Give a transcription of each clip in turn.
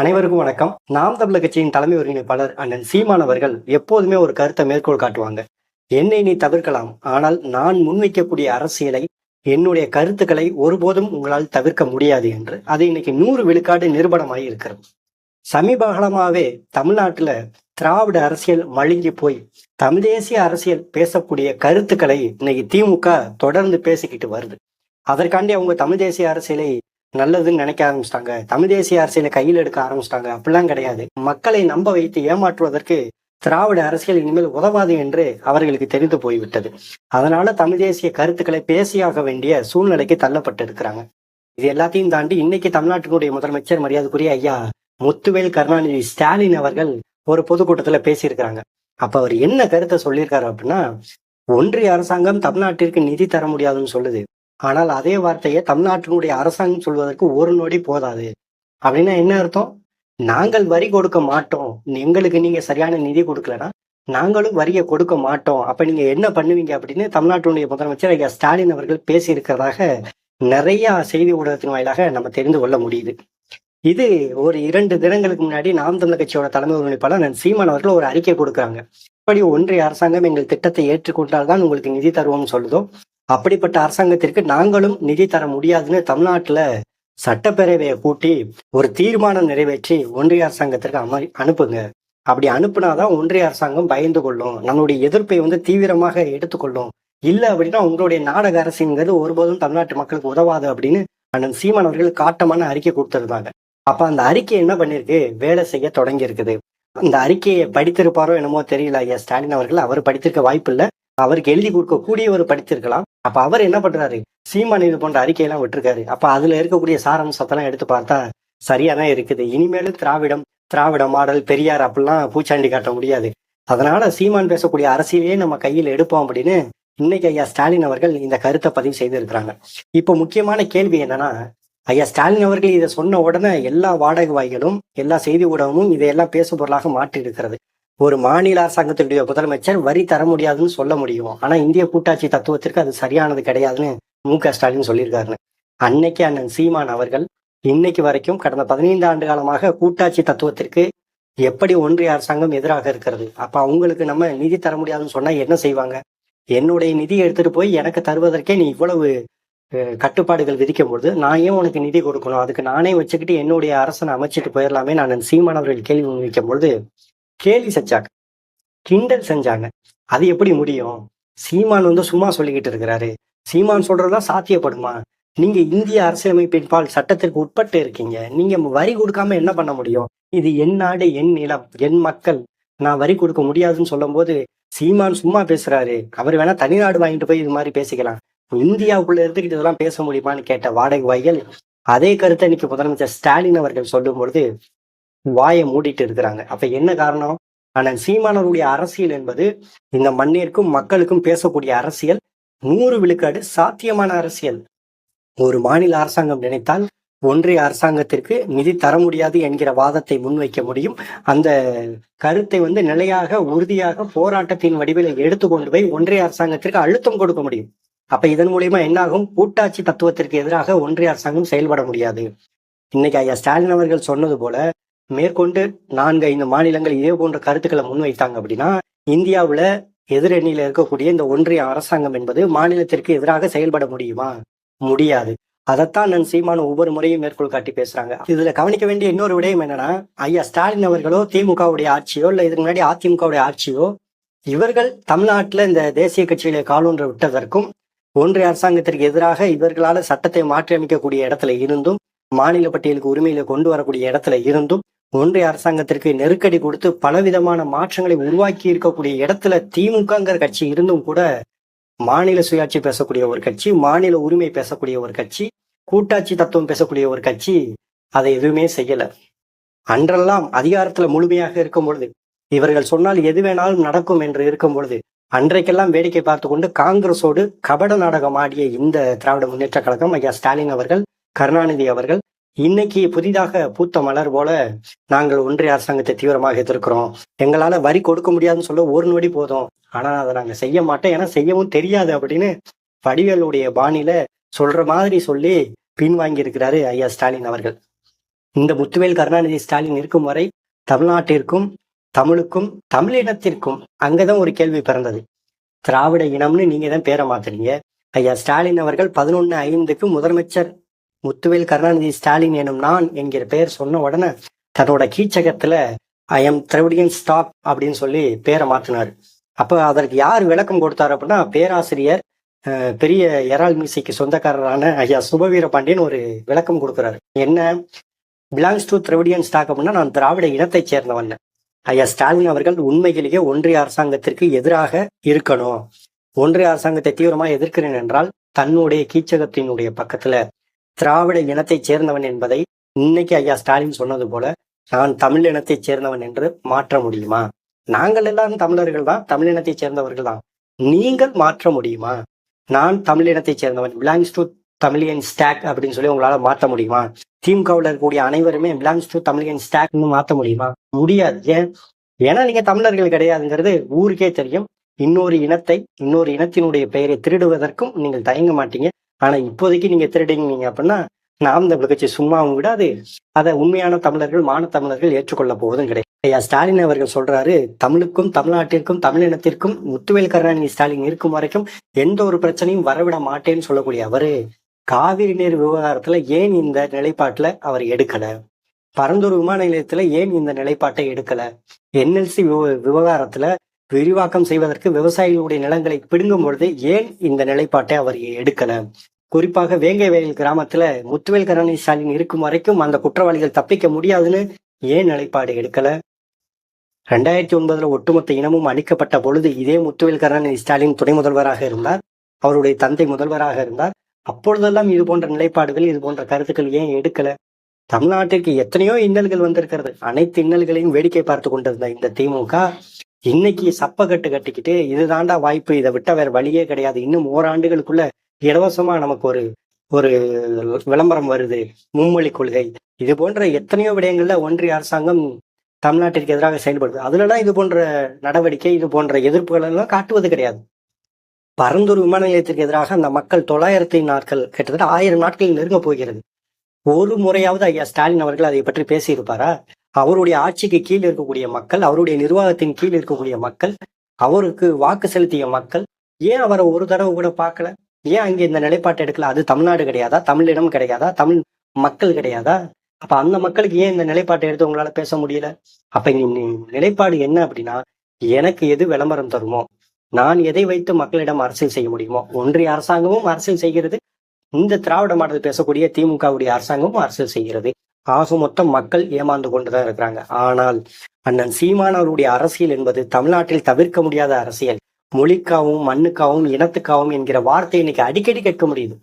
அனைவருக்கும் வணக்கம். நாம் தமிழர் கட்சியின் தலைமை ஒருங்கிணைப்பாளர் அண்ணன் சீமான் அவர்கள் எப்போதுமே ஒரு கருத்தை மேற்கோள் காட்டுவாங்க. என்னை நீ தவிர்க்கலாம். ஆனால் நான் முன்வைக்கக்கூடிய அரசியலை என்னுடைய கருத்துக்களை ஒருபோதும் உங்களால் தவிர்க்க முடியாது என்று. அது இன்னைக்கு நூறு விழுக்காடு நிரூபணமாகி இருக்கிறது. சமீப காலமாகவே தமிழ்நாட்டுல திராவிட அரசியல் மழுங்கி போய் தமிழ் தேசிய அரசியல் பேசக்கூடிய கருத்துக்களை இன்னைக்கு திமுக தொடர்ந்து பேசிக்கிட்டு வருது. அதற்காண்டி அவங்க தமிழ் தேசிய அரசியலை நல்லதுன்னு நினைக்க ஆரம்பிச்சிட்டாங்க. தமிழ் தேசிய அரசியலை கையில் எடுக்க ஆரம்பிச்சிட்டாங்க. அப்படிலாம் கிடையாது. மக்களை நம்ப வைத்து ஏமாற்றுவதற்கு திராவிட அரசியல் இனிமேல் உதவாது என்று அவர்களுக்கு தெரிந்து போய்விட்டது. அதனால தமிழ் தேசிய கருத்துக்களை பேசியாக வேண்டிய சூழ்நிலைக்கு தள்ளப்பட்டு இருக்கிறாங்க இது எல்லாத்தையும் தாண்டி இன்னைக்கு தமிழ்நாட்டினுடைய முதலமைச்சர் மரியாதைக்குரிய ஐயா முத்துவேல் கருணாநிதி ஸ்டாலின் அவர்கள் ஒரு பொதுக்கூட்டத்துல பேசியிருக்கிறாங்க. அப்ப அவர் என்ன கருத்தை சொல்லியிருக்காரு அப்படின்னா ஒன்றிய அரசாங்கம் தமிழ்நாட்டிற்கு நிதி தர முடியாதுன்னு சொல்லுது. ஆனால் அதே வார்த்தையை தமிழ்நாட்டினுடைய அரசாங்கம் சொல்வதற்கு ஒரு நொடி போதாது. அப்படின்னா என்ன அர்த்தம்? நாங்கள் வரி கொடுக்க மாட்டோம். எங்களுக்கு நீங்க சரியான நிதி கொடுக்கலனா நாங்களும் வரியை கொடுக்க மாட்டோம். அப்ப நீங்க என்ன பண்ணுவீங்க அப்படின்னு தமிழ்நாட்டினுடைய முதலமைச்சர் ஐயா ஸ்டாலின் அவர்கள் பேசியிருக்கிறதாக நிறைய செய்தி ஊடகத்தின் வாயிலாக நம்ம தெரிந்து கொள்ள முடியுது. இது ஒரு இரண்டு தினங்களுக்கு முன்னாடி நாம் தமிழர் கட்சியோட தலைமை ஒருங்கிணைப்பாளர் நான் சீமான் அவர்கள் ஒரு அறிக்கை கொடுக்குறாங்க. இப்படி ஒன்றிய அரசாங்கம் எங்கள் திட்டத்தை ஏற்றுக்கொண்டால் தான் உங்களுக்கு நிதி தருவோம்னு சொல்லுதோ அப்படிப்பட்ட அரசாங்கத்திற்கு நாங்களும் நிதி தர முடியாதுன்னு தமிழ்நாட்டில் சட்டப்பேரவையை கூட்டி ஒரு தீர்மானம் நிறைவேற்றி ஒன்றிய அரசாங்கத்திற்கு அம அனுப்புங்க. அப்படி அனுப்புனாதான் ஒன்றிய அரசாங்கம் பயந்து கொள்ளும். நம்மளுடைய எதிர்ப்பை வந்து தீவிரமாக எடுத்துக்கொள்ளும். இல்லை அப்படின்னா உங்களுடைய நாடக அரசுங்கிறது ஒருபோதும் தமிழ்நாட்டு மக்களுக்கு உதவாது அப்படின்னு அண்ணன் சீமான் அவர்கள் காட்டமான அறிக்கை கொடுத்துருந்தாங்க. அப்ப அந்த அறிக்கை என்ன பண்ணிருக்கு? வேலை செய்ய தொடங்கி இருக்குது அந்த அறிக்கையை படித்திருப்பாரோ என்னமோ தெரியல ஐயா ஸ்டாலின் அவர்கள். அவர் படித்திருக்க வாய்ப்பு இல்லை. அவருக்கு எழுதி கொடுக்கக்கூடிய ஒரு படித்திருக்கலாம். அப்ப அவர் என்ன பண்றாரு? சீமான் இது போன்ற அறிக்கையெல்லாம் விட்டுருக்காரு. அப்ப அதுல இருக்கக்கூடிய சாரம்சத்தெல்லாம் எடுத்து பார்த்தா சரியா தான் இருக்குது. இனிமேலும் திராவிடம் திராவிட மாடல் பெரியார் அப்படிலாம் பூச்சாண்டி காட்ட முடியாது. அதனால சீமான் பேசக்கூடிய அரசியலையே நம்ம கையில் எடுப்போம் அப்படின்னு இன்னைக்கு ஐயா ஸ்டாலின் அவர்கள் இந்த கருத்தை பதிவு செய்திருக்கிறாங்க. இப்போ முக்கியமான கேள்வி என்னன்னா ஐயா ஸ்டாலின் அவர்கள் இதை சொன்ன உடனே எல்லா வாடகை வாய்களும் எல்லா செய்தி ஊடகமும் இதையெல்லாம் பேசு பொருளாக மாற்றி இருக்கிறது ஒரு மாநில அரசாங்கத்தினுடைய முதலமைச்சர் வரி தர முடியாதுன்னு சொல்ல முடியும். ஆனா இந்திய கூட்டாட்சி தத்துவத்திற்கு அது சரியானது கிடையாதுன்னு மு க ஸ்டாலின் சொல்லியிருக்காருன்னு. அன்னைக்கு அண்ணன் சீமான் அவர்கள் இன்னைக்கு வரைக்கும் கடந்த பதினைந்து ஆண்டு காலமாக கூட்டாட்சி தத்துவத்திற்கு எப்படி ஒன்றிய அரசாங்கம் எதிராக இருக்கிறது? அப்ப அவங்களுக்கு நம்ம நிதி தர முடியாதுன்னு சொன்னா என்ன செய்வாங்க? என்னுடைய நிதியை எடுத்துட்டு போய் எனக்கு தருவதற்கே நீ இவ்வளவு கட்டுப்பாடுகள் விதிக்கும் பொழுது நான் ஏன் உனக்கு நிதி கொடுக்கணும்? அதுக்கு நானே வச்சுக்கிட்டு என்னுடைய அரசனை அமைச்சிட்டு போயிடலாமே. நான் சீமானவர்கள் கேள்வி வைக்கும் பொழுது கேலி செஞ்சாங்க. கிண்டல் செஞ்சாங்க. அது எப்படி முடியும்? சீமான் வந்து சும்மா சொல்லிக்கிட்டு இருக்கிறாரு. சீமான் சொல்றதுதான் சாத்தியப்படுமா? நீங்க இந்திய அரசியலமைப்பின் பால் சட்டத்திற்கு உட்பட்டு இருக்கீங்க. நீங்க வரி கொடுக்காம என்ன பண்ண முடியும்? இது என் நாடு என் நிலம் என் மக்கள். நான் வரி கொடுக்க முடியாதுன்னு சொல்லும் போது சீமான் சும்மா பேசுறாரு. அவர் வேணா தனிநாடு வாங்கிட்டு போய் இது மாதிரி பேசிக்கலாம். இந்தியாவுக்குள்ள இருந்துகிட்டு இதெல்லாம் பேச முடியுமான்னு கேட்ட வாடகை வாய்கள் அதே கருத்தை இன்னைக்கு முதலமைச்சர் ஸ்டாலின் அவர்கள் சொல்லும் பொழுது வாயை மூடிட்டு இருக்கிறாங்க. அப்ப என்ன காரணம்? ஆனால் சீமானவருடைய அரசியல் என்பது இந்த மண்ணிற்கும் மக்களுக்கும் பேசக்கூடிய அரசியல். நூறு விழுக்காடு சாத்தியமான அரசியல். ஒரு மாநில அரசாங்கம் நினைத்தால் ஒன்றிய அரசாங்கத்திற்கு நிதி தர முடியாது என்கிற வாதத்தை முன்வைக்க முடியும். அந்த கருத்தை வந்து நிலையாக உறுதியாக போராட்டத்தின் வடிவில் எடுத்துக்கொண்டு போய் ஒன்றிய அரசாங்கத்திற்கு அழுத்தம் கொடுக்க முடியும். அப்ப இதன் மூலியமா என்னாகும்? கூட்டாட்சி தத்துவத்திற்கு எதிராக ஒன்றிய அரசாங்கம் செயல்பட முடியாது. இன்னைக்கு ஐயா ஸ்டாலின் அவர்கள் சொன்னது போல மேற்கொண்டு நான்கு ஐந்து மாநிலங்கள் இதே போன்ற கருத்துக்களை முன்வைத்தாங்க அப்படின்னா இந்தியாவில் எதிரணியில் இருக்கக்கூடிய இந்த ஒன்றிய அரசாங்கம் என்பது மாநிலத்திற்கு எதிராக செயல்பட முடியுமா? முடியாது. அதைத்தான் நான் சீமான ஒவ்வொரு முறையும் மேற்கோள் காட்டி பேசுறாங்க. இதுல கவனிக்க வேண்டிய இன்னொரு விடயம் என்னன்னா ஐயா ஸ்டாலின் அவர்களோ திமுகவுடைய ஆட்சியோ இல்ல இதுக்கு முன்னாடி அதிமுகவுடைய ஆட்சியோ இவர்கள் தமிழ்நாட்டில் இந்த தேசிய கட்சியிலே காலொன்று விட்டதற்கும் ஒன்றிய அரசாங்கத்திற்கு எதிராக இவர்களால சட்டத்தை மாற்றியமைக்கக்கூடிய இடத்துல இருந்தும் மாநில பட்டியலுக்கு உரிமையில கொண்டு வரக்கூடிய இடத்துல இருந்தும் ஒன்றிய அரசாங்கத்திற்கு நெருக்கடி கொடுத்து பலவிதமான மாற்றங்களை உருவாக்கி இருக்கக்கூடிய இடத்துல திமுகங்கிற கட்சி இருந்தும் கூட மாநில சுயாட்சி பேசக்கூடிய ஒரு கட்சி மாநில உரிமை பேசக்கூடிய ஒரு கட்சி கூட்டாட்சி தத்துவம் பேசக்கூடிய ஒரு கட்சி அதை எதுவுமே செய்யல. அன்றெல்லாம் அதிகாரத்துல முழுமையாக இருக்கும் பொழுது இவர்கள் சொன்னால் எது வேணாலும் நடக்கும் என்று இருக்கும் பொழுது அன்றைக்கெல்லாம் வேடிக்கை பார்த்து கொண்டு காங்கிரஸோடு கபட நாடகம் ஆடிய இந்த திராவிட முன்னேற்ற கழகம் ஐயா ஸ்டாலின் அவர்கள் கருணாநிதி அவர்கள் இன்னைக்கு புதிதாக பூத்த மலர் போல நாங்கள் ஒன்றிய அரசாங்கத்தை தீவிரமாக எதிர்க்கிறோம். எங்களால வரி கொடுக்க முடியாதுன்னு சொல்ல ஒரு நொடி போதும். ஆனா அதை நாங்க செய்ய மாட்டோம். ஏன்னா செய்யவும் தெரியாது அப்படின்னு வடிவேலுடைய பாணியில சொல்ற மாதிரி சொல்லி பின்வாங்கி இருக்கிறாரு ஐயா ஸ்டாலின் அவர்கள். இந்த முத்துவேல் கருணாநிதி ஸ்டாலின் இருக்கும் வரை தமிழ்நாட்டிற்கும் தமிழுக்கும் தமிழினத்திற்கும் அங்கதான் ஒரு கேள்வி பிறந்தது. திராவிட இனம்னு நீங்க தான் பேரை மாத்துறீங்க. ஐயா ஸ்டாலின் அவர்கள் பதினொன்னு ஐந்துக்கு முதலமைச்சர் முத்துவேல் கருணாநிதி ஸ்டாலின் எனும் நான் என்கிற பெயர் சொன்ன உடனே தன்னோட கீச்சகத்துல ஐ எம் திரவிடியன் ஸ்டாப் அப்படின்னு சொல்லி பேரை மாத்தினார். அப்போ அதற்கு யார் விளக்கம் கொடுத்தாரு அப்படின்னா பேராசிரியர் அஹ், பெரிய எரால் மியூசிக்கு சொந்தக்காரரான ஐயா சுபவீர பாண்டியன் ஒரு விளக்கம் கொடுக்குறாரு. என்ன? பிலாங்ஸ் டு திரவிடியன் ஸ்டாக் அப்படின்னா நான் திராவிட இனத்தைச் சேர்ந்தவன். ஐயா ஸ்டாலின் அவர்கள் உண்மையிலேயே ஒன்றிய அரசாங்கத்திற்கு எதிராக இருக்கணும். ஒன்றிய அரசாங்கத்தை தீவிரமா எதிர்க்கிறேன் என்றால் தன்னுடைய கீச்சகத்தினுடைய பக்கத்துல திராவிட இனத்தைச் சேர்ந்தவன் என்பதை இன்னைக்கு ஐயா ஸ்டாலின் சொன்னது போல நான் தமிழ் இனத்தைச் சேர்ந்தவன் என்று மாற்ற முடியுமா? நாங்கள் எல்லாரும் தமிழர்கள் தான் தமிழ் இனத்தைச் சேர்ந்தவர்கள் தான். நீங்கள் மாற்ற முடியுமா? நான் தமிழ் இனத்தைச் சேர்ந்தவன். பிலாங்ஸ் டு தமிழியன் ஸ்டாக் அப்படின்னு சொல்லி உங்களால மாற்ற முடியுமா? திமுகவில் இருக்கக்கூடிய அனைவருமே பிலாங்ஸ் டு தமிழியன் ஸ்டாக்னு மாற்ற முடியுமா? முடியாது. ஏன்? ஏன்னா நீங்க தமிழர்கள் கிடையாதுங்கிறது ஊருக்கே தெரியும். இன்னொரு இனத்தை இன்னொரு இனத்தினுடைய பெயரை திருடுவதற்கும் நீங்கள் தயங்க மாட்டீங்க. ஆனா இப்போதைக்கு நீங்க திருடிங்க அப்படின்னா நாம் தமிழ் கட்சி சும்மாவும் விடாது. அதை உண்மையான தமிழர்கள் மான தமிழர்கள் ஏற்றுக்கொள்ள போவதும் கிடையாது. ஐயா ஸ்டாலின் அவர்கள் சொல்றாரு தமிழுக்கும் தமிழ்நாட்டிற்கும் தமிழினத்திற்கும் முத்துவேல் கருணாநிதி ஸ்டாலின் இருக்கும் வரைக்கும் எந்த ஒரு பிரச்சனையும் வரவிட மாட்டேன்னு சொல்லக்கூடிய அவரு காவிரி நீர் விவகாரத்துல ஏன் இந்த நிலைப்பாட்டுல அவர் எடுக்கல? பரந்தூர் விமான நிலையத்துல ஏன் இந்த நிலைப்பாட்டை எடுக்கல? என்எல்சி விவகாரத்துல விரிவாக்கம் செய்வதற்கு விவசாயிகளுடைய நிலங்களை பிடுங்கும் பொழுது ஏன் இந்த நிலைப்பாட்டை அவர் எடுக்கல? குறிப்பாக வேங்கை வயல் கிராமத்துல முத்துவேல் கருணை ஸ்டாலின் இருக்கும் வரைக்கும் அந்த குற்றவாளிகள் தப்பிக்க முடியாதுன்னு ஏன் நிலைப்பாடு எடுக்கல? ரெண்டாயிரத்தி ஒன்பதுல ஒட்டுமொத்த இனமும் அளிக்கப்பட்ட பொழுது இதே முத்துவேல் கருணை ஸ்டாலின் துணை முதல்வராக இருந்தார் அவருடைய தந்தை முதல்வராக இருந்தார். அப்பொழுதெல்லாம் இது போன்ற நிலைப்பாடுகள் இது போன்ற கருத்துக்கள் ஏன் எடுக்கல? தமிழ்நாட்டிற்கு எத்தனையோ இன்னல்கள் வந்திருக்கிறது. அனைத்து இன்னல்களையும் வேடிக்கை பார்த்து கொண்டிருந்த இந்த திமுக இன்னைக்கு சப்பக்கட்டு கட்டிக்கிட்டு இதுதாண்டா வாய்ப்பு இதை விட்ட வேற வழியே கிடையாது. இன்னும் ஓராண்டுகளுக்குள்ள இலவசமா நமக்கு ஒரு ஒரு விளம்பரம் வருது. மும்மொழி கொள்கை. இது போன்ற எத்தனையோ விடயங்கள்ல ஒன்றிய அரசாங்கம் தமிழ்நாட்டிற்கு எதிராக செயல்படுது. அதுலலாம் இது போன்ற நடவடிக்கை இது போன்ற எதிர்ப்புகள் எல்லாம் காட்டுவது கிடையாது. பரந்தூர் விமான நிலையத்திற்கு எதிராக அந்த மக்கள் தொள்ளாயிரத்தி நாட்கள் கிட்டத்தட்ட ஆயிரம் நாட்கள் நெருங்க போகிறது. ஒரு முறையாவது ஐயா ஸ்டாலின் அவர்கள் அதை பற்றி பேசியிருப்பாரா? அவருடைய ஆட்சிக்கு கீழ் இருக்கக்கூடிய மக்கள் அவருடைய நிர்வாகத்தின் கீழ் இருக்கக்கூடிய மக்கள் அவருக்கு வாக்கு செலுத்திய மக்கள் ஏன் அவரை ஒரு தடவை கூட பார்க்கல? ஏன் அங்கே இந்த நிலைப்பாட்டை எடுக்கல? அது தமிழ்நாடு கிடையாதா? தமிழிடம் கிடையாதா? தமிழ் மக்கள் கிடையாதா? அப்ப அந்த மக்களுக்கு ஏன் இந்த நிலைப்பாட்டை எடுத்து உங்களால பேச முடியல? அப்ப நிலைப்பாடு என்ன அப்படின்னா எனக்கு எது விளம்பரம் தருமோ? நான் எதை வைத்து மக்களிடம் அரசியல் செய்ய முடியுமோ? ஒன்றிய அரசாங்கமும் அரசியல் செய்கிறது. இந்த திராவிட மாடல் பேசக்கூடிய திமுகவுடைய அரசாங்கமும் அரசியல் செய்கிறது. ஆக மொத்தம் மக்கள் ஏமாந்து கொண்டுதான் இருக்கிறாங்க. ஆனால் அண்ணன் சீமானவருடைய அரசியல் என்பது தமிழ்நாட்டில் தவிர்க்க முடியாத அரசியல். மொழிக்காவும் மண்ணுக்காவும் இனத்துக்காவும் என்கிற வார்த்தை இன்னைக்கு அடிக்கடி கேட்க முடியுது.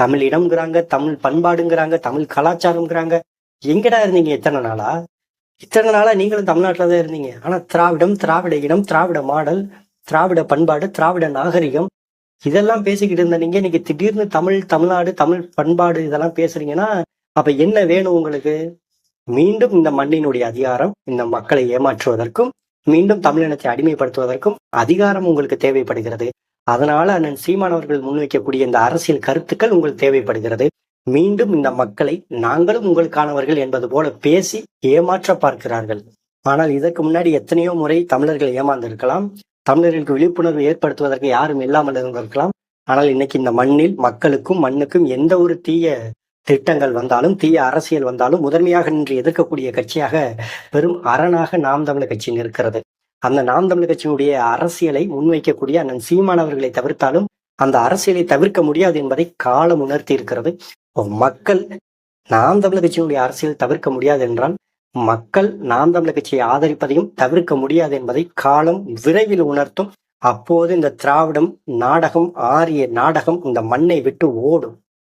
தமிழ் இடம்ங்கிறாங்க தமிழ் பண்பாடுங்கிறாங்க தமிழ் கலாச்சாரம்ங்கிறாங்க. எங்கடா இருந்தீங்க இத்தனை நாளா? இத்தனை நாளா நீங்களும் தமிழ்நாட்டில தான் இருந்தீங்க. ஆனா திராவிடம் திராவிட இனம் திராவிட மாடல் திராவிட பண்பாடு திராவிட நாகரிகம் இதெல்லாம் பேசிக்கிட்டு இருந்த நீங்க இன்னைக்கு திடீர்னு தமிழ் தமிழ்நாடு தமிழ் பண்பாடு இதெல்லாம் பேசுறீங்கன்னா அப்ப என்ன வேணும் உங்களுக்கு? மீண்டும் இந்த மண்ணினுடைய அதிகாரம் இந்த மக்களை ஏமாற்றுவதற்கும் மீண்டும் தமிழினத்தை அடிமைப்படுத்துவதற்கும் அதிகாரம் உங்களுக்கு தேவைப்படுகிறது. அதனால அண்ணன் சீமானவர்கள் முன்வைக்கக்கூடிய இந்த அரசியல் கருத்துக்கள் உங்களுக்கு தேவைப்படுகிறது. மீண்டும் இந்த மக்களை நாங்களும் உங்களுக்கானவர்கள் என்பது போல பேசி ஏமாற்ற பார்க்கிறார்கள். ஆனால் இதற்கு முன்னாடி எத்தனையோ முறை தமிழர்கள் ஏமாந்திருக்கலாம். தமிழர்களுக்கு விழிப்புணர்வு ஏற்படுத்துவதற்கு யாரும் இல்லாமல் இருந்திருக்கலாம். ஆனால் இன்னைக்கு இந்த மண்ணில் மக்களுக்கும் மண்ணுக்கும் எந்த ஒரு தீய திட்டங்கள் வந்தாலும் தீய அரசியல் வந்தாலும் முதன்மையாக நின்று எதிர்க்கக்கூடிய கட்சியாக பெரும் அரணாக நாம் தமிழர் கட்சி நிற்கிறது. அந்த நாம் தமிழர் கட்சியினுடைய அரசியலை முன்வைக்கக்கூடிய அண்ணன் சீமானவர்களை தவிர்த்தாலும் அந்த அரசியலை தவிர்க்க முடியாது என்பதை காலம் உணர்த்தி இருக்கிறது. மக்கள் நாம் தமிழர் கட்சியினுடைய அரசியல் தவிர்க்க முடியாது என்றால் மக்கள் நாம் தமிழர் கட்சியை ஆதரிப்பதையும் தவிர்க்க முடியாது என்பதை காலம் விரைவில் உணர்த்தும். அப்போது இந்த திராவிடம் நாடகம் ஆரிய நாடகம் இந்த மண்ணை விட்டு ஓடும்.